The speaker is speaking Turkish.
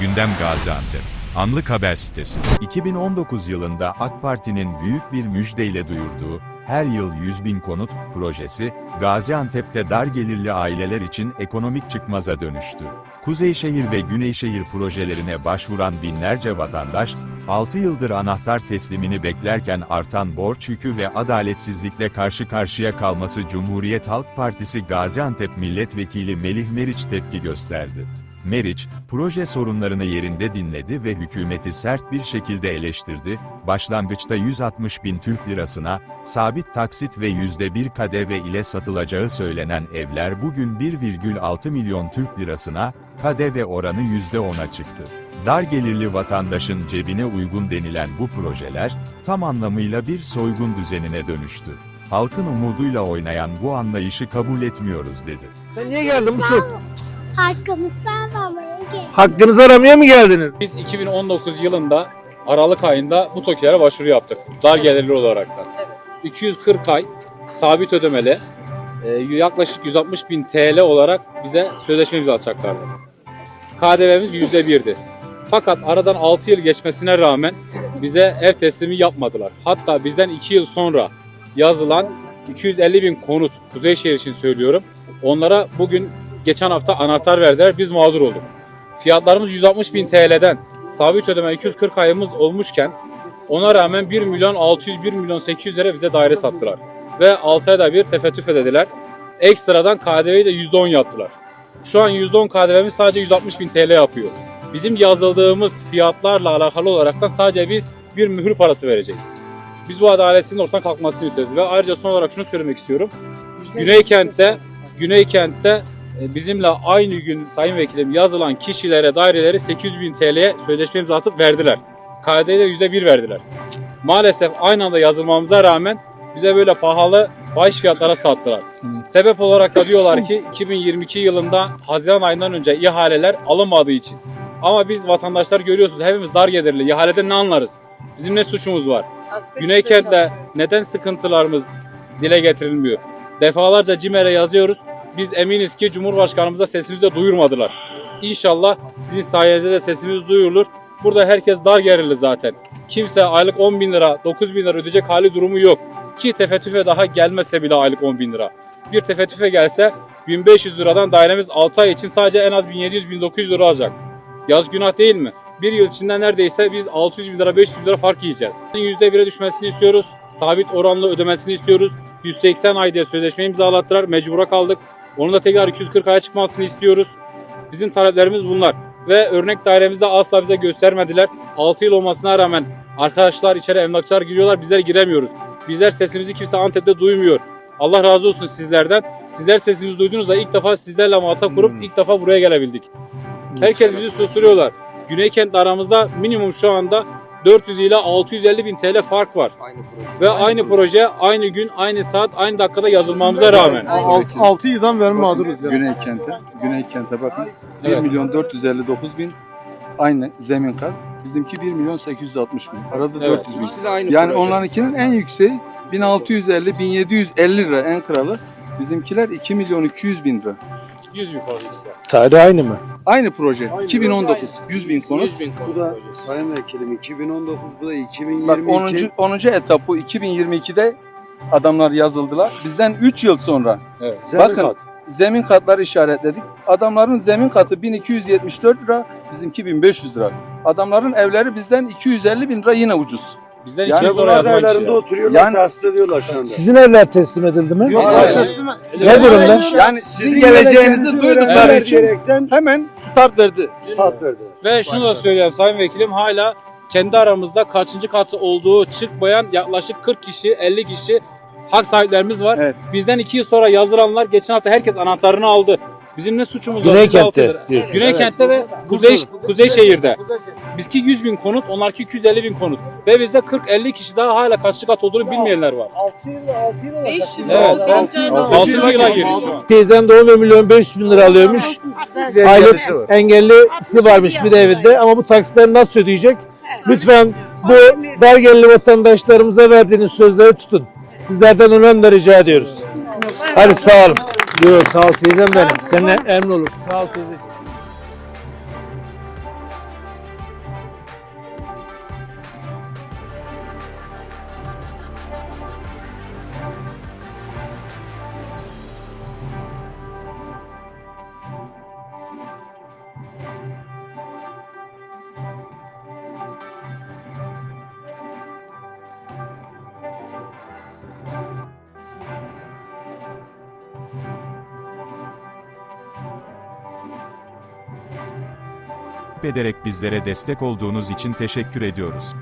Gündem Gaziantep. Anlık Haber Sitesi. 2019 yılında AK Parti'nin büyük bir müjdeyle duyurduğu her yıl 100 bin konut projesi, Gaziantep'te dar gelirli aileler için ekonomik çıkmaza dönüştü. Kuzeyşehir ve Güneyşehir projelerine başvuran binlerce vatandaş, 6 yıldır anahtar teslimini beklerken artan borç yükü ve adaletsizlikle karşı karşıya kalması Cumhuriyet Halk Partisi Gaziantep Milletvekili Melih Meriç tepki gösterdi. Meriç, proje sorunlarını yerinde dinledi ve hükümeti sert bir şekilde eleştirdi, başlangıçta 160 bin Türk lirasına, sabit taksit ve %1 KDV ile satılacağı söylenen evler bugün 1,6 milyon Türk lirasına, KDV oranı %10'a çıktı. Dar gelirli vatandaşın cebine uygun denilen bu projeler, tam anlamıyla bir soygun düzenine dönüştü. Halkın umuduyla oynayan bu anlayışı kabul etmiyoruz dedi. Sen niye geldin Musul? Hakkımı sağlamaya gel. Hakkınızı aramaya mı geldiniz? Biz 2019 yılında Aralık ayında bu TOKİ'lere başvuru yaptık. Dar gelirli olarak da. 240 ay sabit ödemeli e, yaklaşık 160 bin TL olarak bize sözleşme imzalatacaklardı. KDV'miz %1'di. Fakat aradan 6 yıl geçmesine rağmen bize ev teslimi yapmadılar. Hatta bizden 2 yıl sonra yazılan 250 bin konut Kuzeyşehir için söylüyorum. Onlara bugün geçen hafta anahtar verdiler. Biz mağdur olduk. Fiyatlarımız 160 bin TL'den sabit ödeme 240 ayımız olmuşken ona rağmen 1 milyon 600 1 milyon 800 lira bize daire sattılar. Ve 6 ayda bir tefettüf ödediler. Ekstradan KDV'yi de %10 yaptılar. Şu an %10 KDV'miz sadece 160 bin TL yapıyor. Bizim yazıldığımız fiyatlarla alakalı olaraktan sadece biz bir mühür parası vereceğiz. Biz bu adaletsizliğin ortadan kalkmasını istiyoruz. Ve ayrıca son olarak şunu söylemek istiyorum. Güney kentte, Güney kentte e, bizimle aynı gün Sayın Vekilim yazılan kişilere daireleri 800 bin TL'ye sözleşme imza atıp verdiler. KDV'de %1 verdiler. Maalesef aynı anda yazılmamıza rağmen bize böyle pahalı fahiş fiyatlara sattılar. Sebep olarak da diyorlar ki 2022 yılında Haziran ayından önce ihaleler alınmadığı için. Ama biz vatandaşlar görüyorsunuz hepimiz dar gelirli. İhaleden ne anlarız? Bizim ne suçumuz var? Güney kentle neden sıkıntılarımız dile getirilmiyor? Defalarca CİMER'e yazıyoruz. Biz eminiz ki Cumhurbaşkanımıza sesimizi de duyurmadılar. İnşallah sizin sayenizde de sesimiz duyurulur. Burada herkes dar gelirli zaten. Kimse aylık 10 bin lira, 9 bin lira ödeyecek hali durumu yok. Ki tefettüfe daha gelmese bile aylık 10 bin lira. Bir tefettüfe gelse 1500 liradan dairemiz 6 ay için sadece en az 1700-1900 lira alacak. Yaz günah değil mi? Bir yıl içinde neredeyse biz 600 bin lira 500 bin lira fark yiyeceğiz. %1'e düşmesini istiyoruz. Sabit oranlı ödemesini istiyoruz. 180 ay diye sözleşme imzalattılar. Mecbura kaldık. Onun da tekrar 240 aya çıkmasını istiyoruz. Bizim taleplerimiz bunlar. Ve örnek dairemizde asla bize göstermediler. 6 yıl olmasına rağmen arkadaşlar içeri emlakçılar giriyorlar. Bizler giremiyoruz. Bizler sesimizi kimse Antep'te duymuyor. Allah razı olsun sizlerden. Sizler sesimizi duyduğunuzda ilk defa sizlerle muhatap kurup ilk defa buraya gelebildik. Herkes bizi susturuyorlar. Güneykent aramızda minimum şu anda 400 ile 650 bin TL fark var. Ve aynı proje aynı gün, aynı saat, aynı dakikada yazılmamıza rağmen. 6 yıldan verme mağduruz ya. Güney kente. Güney kente bakın. 1 Evet. milyon 459 bin aynı zemin kat. Bizimki 1 milyon 860 bin. Arada Evet. 400 bin. İkisi de aynı Yani proje. onlarınkinin en yükseği 1650 1750 lira en kralı. Bizimkiler 2 milyon 200 bin lira. 100 bin fazla ikisi de. Tarih aynı mı? Aynı proje. 2019 100 bin konut. 100 bin Bu da Sayın Vekilim 2019 bu da 2022. Bak 10. 10. etap bu 2022'de adamlar yazıldılar. Bizden 3 yıl sonra Evet. Zemin bakın. kat. zemin katları işaretledik. Adamların zemin katı 1274 lira, bizimki 1500 lira. Adamların evleri bizden 250 bin lira yine ucuz. Bizden Yani 2 yıl sonra Bunlar da yazılan evlerinde kişiler. oturuyorlar, Yani- tahsil ediyorlar şu anda. Sizin evler teslim edildi mi? Yok, hayır. hayır. Ne durumda? Yani sizin geleceğinizi duydukları için hemen start verdi. start verdiler. Ve şunu da söyleyeyim Sayın Vekilim hala kendi aramızda kaçıncı katı olduğu çıkmayan yaklaşık 40 kişi 50 kişi hak sahiplerimiz var. Evet. Bizden 2 yıl sonra yazılanlar geçen hafta herkes anahtarını aldı. Bizim ne suçumuz var? Güney Bizi altı kentte. Güney kentte ve Kuzey Kuzeyşehir'de. Bizki 100 bin konut, onlarki 250 bin konut. Ve bizde 40-50 kişi daha hala kaçlı kat olduğunu bilmeyenler var. 6 yıl 6 yıl olacak. 500 Evet. Altıncı- 6. yıla girdik şu an. Teyzen de 10 milyon 500 bin lira alıyormuş. Aylık engellisi varmış bir de evinde ama bu taksitleri nasıl ödeyecek? Lütfen bu dar gelirli vatandaşlarımıza verdiğiniz sözleri tutun. Sizlerden önemli rica ediyoruz. Hadi sağ olun. Yok sağ ol teyzem benim. Seninle emin olur. Sağ ol teyzeciğim. Takip ederek bizlere destek olduğunuz için teşekkür ediyoruz.